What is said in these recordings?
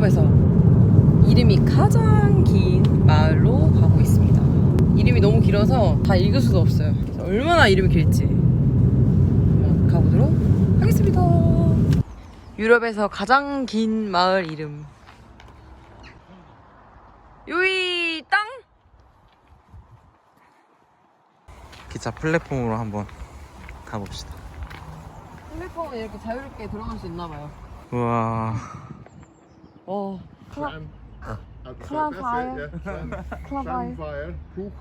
유럽에서 이름이 가장 긴 마을로 가고 있습니다. 이름이 너무 길어서 다 읽을 수가 없어요. 얼마나 이름이 길지 한번 가보도록 하겠습니다. 유럽에서 가장 긴 마을 이름. 요이 땅? 기차 플랫폼으로 한번 가봅시다. 플랫폼에 이렇게 자유롭게 들어갈 수 있나 봐요. 우와. 어. Tram. Tramfire. Tramfire. Yeah, tram- Tramfire. Tramfire. Hoek.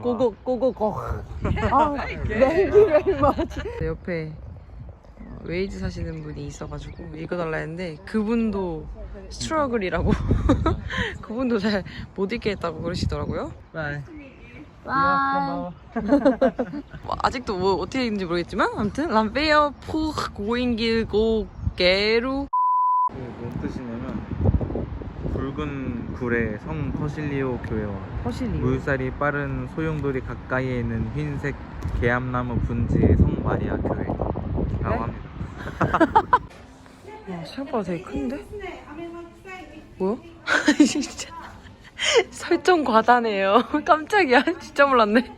고고 고고 고. 아, thank you very much. 옆에 어, 웨이즈 사시는 분이 있어가지고 읽어달라 했는데 그분도 스트러글이라고 그분도 잘 못 읽겠다고 그러시더라고요. 바 이. 뭐, 아직도 뭐 어떻게 읽는지 모르겠지만 아무튼 람페어 푸 고인길 고게루 뭔 뜻이냐면 붉은 굴의 성 퍼실리오 교회와 허실리. 물살이 빠른 소용돌이 가까이에 있는 흰색 개암나무 분지의 성 마리아 교회라고 네? 합니다. 와, 생각보다 되게 큰데? 뭐야? 진짜 설정 과다네요. 깜짝이야. 진짜 몰랐네.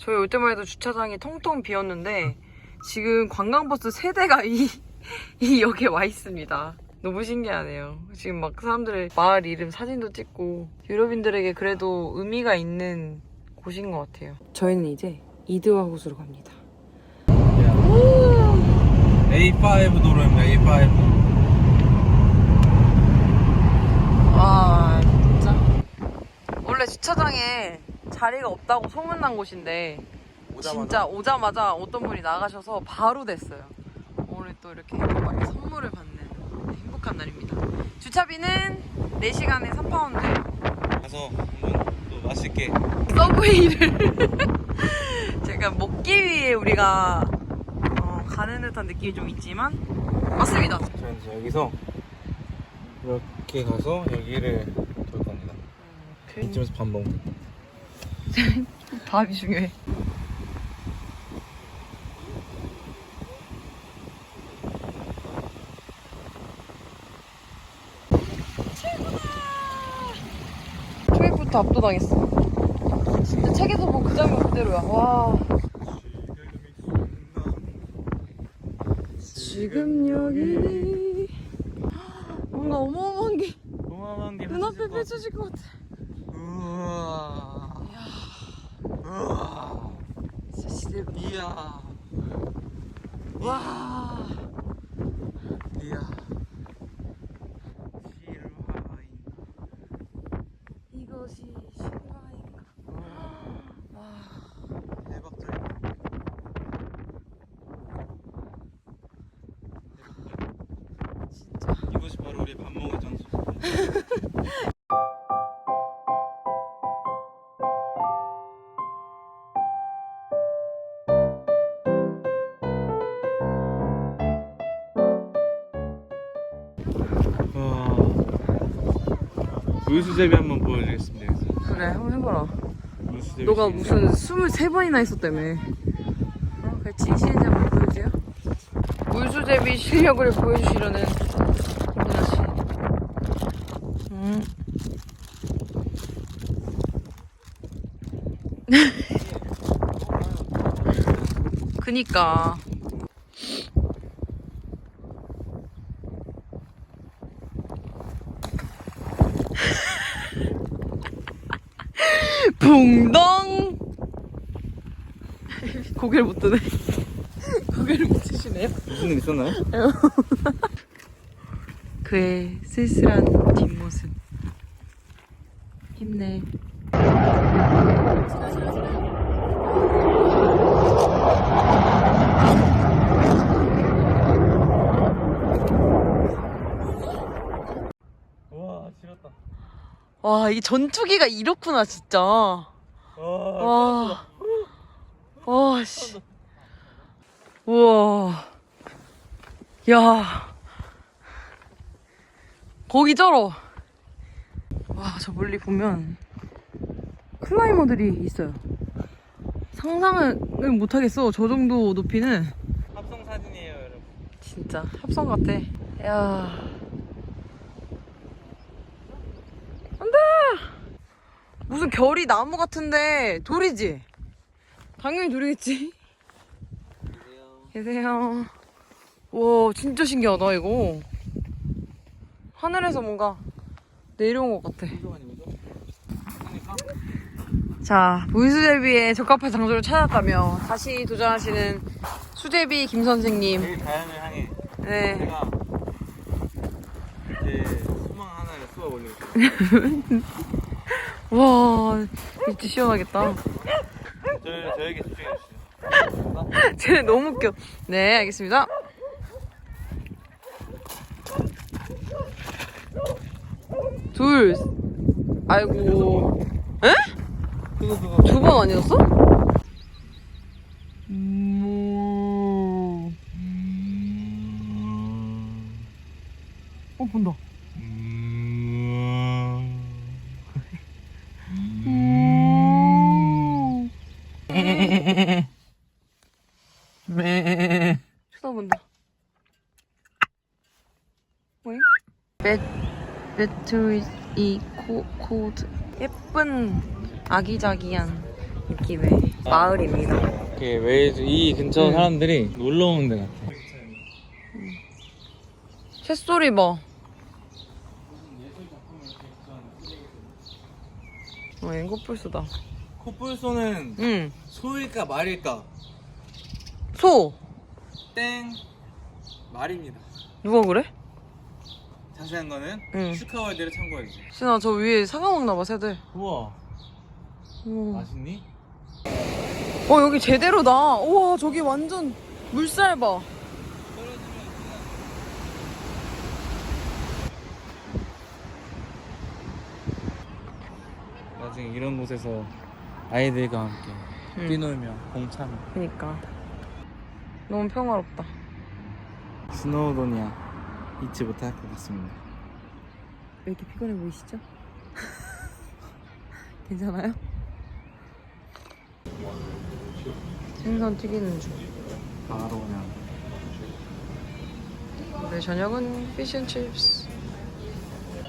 저희 올 때만 해도 주차장이 통통 비었는데 지금 관광버스 세 대가 이, 이 역에 와 있습니다. 너무 신기하네요. 지금 막 사람들의 마을 이름 사진도 찍고 유럽인들에게 그래도 의미가 있는 곳인 것 같아요. 저희는 이제 이드와 호수로 갑니다. A5 도로입니다. A5. 와 원래 주차장에 자리가 없다고 소문난 곳인데 진짜 오자마자 어떤 분이 나가셔서 바로 됐어요. 오늘 또 이렇게 많이 선물을 받는 행복한 날입니다. 주차비는 4시간에 3파운드. 가서 한번 또 맛있게. 서브웨이를 제가 먹기 위해 우리가 어, 가는 듯한 느낌이 좀 있지만 맞습니다. 저는 여기서 이렇게 가서 여기를 돌 겁니다. 이쯤에서 밥 먹고. 밥이 중요해. 초입부터 압도당했어. 진짜 책에서 본 그 장면 그대로야. 와. 지금 여기. 뭔가 어마어마한 게 어마어마한 게 눈앞에 펼쳐질 것 같아 우와. 우와. 진짜 시대가 이야. 와 물수제비 한번 보여주겠습니다. 여기서. 그래 한번 해봐라 물수제비. 너가. 무슨 23번이나 있었다며 어? 그래 진실인지 한번 보여주세요 물수제비 실력을 보여주시려는 김민아씨 음. 그니까 붕덩. 고개를 못 드네. 고개를 못 드시네요. 무슨 일 있었나요? 그의 쓸쓸한 뒷모습. 힘내. 와, 지렸다. 와 이게 전투기가 이렇구나 진짜 와. 와, 와, 씨. 우와. 야. 거기 쩔어. 와, 저 멀리 보면 클라이머들이 있어요. 상상을 못하겠어. 저 정도 높이는. 합성 사진이에요, 여러분. 진짜 합성 같아. 야. 무슨 결이 나무 같은데 돌이지? 당연히 돌이겠지. 계세요. 와 진짜 신기하다 이거. 하늘에서 뭔가 내려온 것 같아. 자, 물수제비에 적합한 장소를 찾았다며 다시 도전하시는 수제비 김 선생님. 이 자연을 향해 네. 제가 제 소망 하나를 쏘아 올리겠습니다. 와, 진짜 시원하겠다. 저 저에게 집중해 주시죠. 쟤네 너무 웃겨. 네, 알겠습니다. 둘. 아이고. 에? 그거 그거. 두 번 아니었어? 어, 본다. 뭐야? 배, 배터리 이 코, 코드. 예쁜 아기자기한 느낌의 마을입니다. 이렇게 웨이즈 이 근처 응. 사람들이 놀러 오는 데 같아. 새소리 봐. 어, 이거 뿔소다. 코뿔소는 응. 소일까 말일까? 소! 땡 말입니다. 누가 그래? 자세한 거는 응. 슈카월드를 참고해주세요. 신아, 저 위에 사과 먹나 봐, 새들. 우와 우와. 맛있니? 어, 여기 제대로다. 우와, 저기 완전 물살 봐. 나중에 이런 곳에서 아이들과 함께 응. 뛰놀며 공참 그니까. 너무 평화롭다. 스노우도니아 잊지 못할 것 같습니다. 왜 이렇게 피곤해 보이시죠? 괜찮아요? 생선 튀기는 중. 바로 그냥 오늘 저녁은 피쉬앤칩스.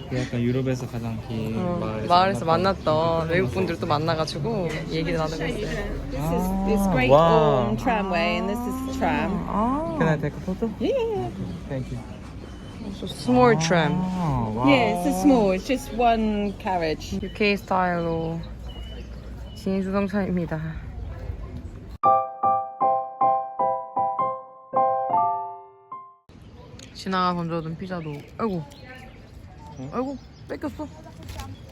그 약간 유럽에서 가장 긴 어, 마을에서, 마을에서 만났던 외국 분들도 만나가지고 얘기를 나누고 있어요. This is this Great wow. Tramway, and this is the tram. 아, Can I take a photo? Yeah. Thank you. So small tram. 아, 와우. Yeah, it's a small. It's just one carriage. UK 스타일로 진수성찬입니다. 진아가 던져둔 피자도 아이고 응? 아이고 뺏겼어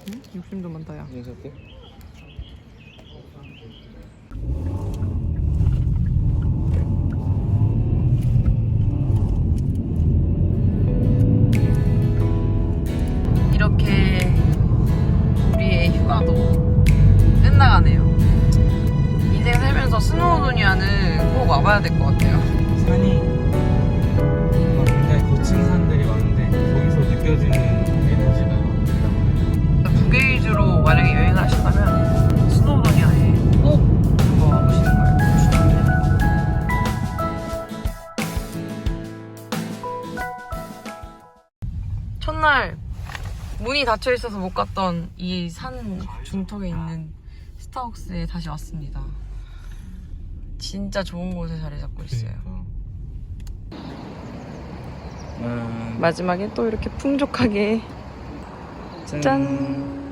응? 욕심도 많다 야 인사할게. 문이 닫혀 있어서 못 갔던 이 산 중턱에 있는 스타벅스에 다시 왔습니다. 진짜 좋은 곳에 자리 잡고 있어요. 음, 마지막에 또 이렇게 풍족하게 짠.